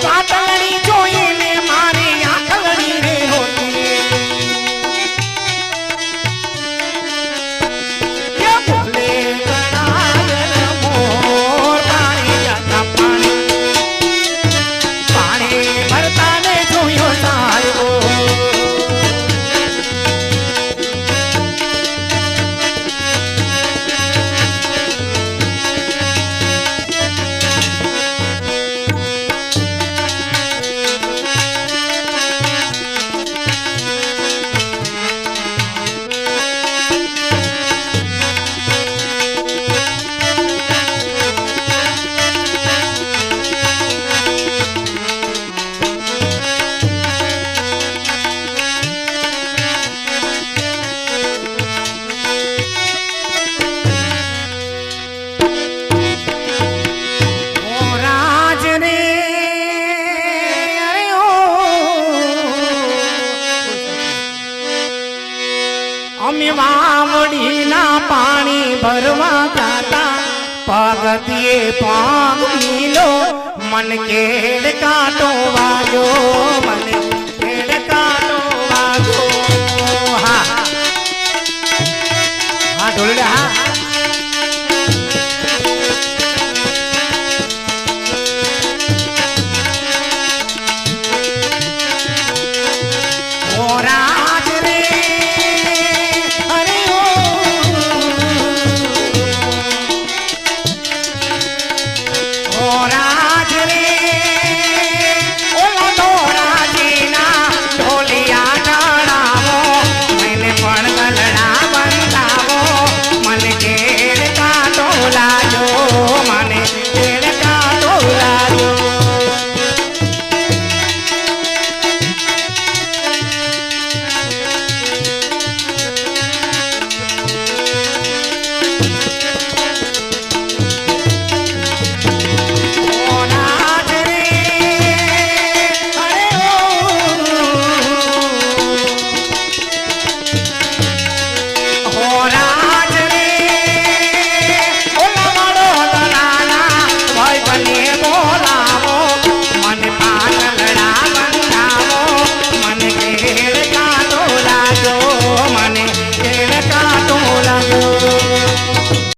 भातड़ी વાવડીના પાણી ભરવા કાતા પગતીએ પાંગ મીલો મન કેડ કાંટો વાગ્યો, મન કેડ કાટો વાગ્યો. હા. હા ઢોલડા હા.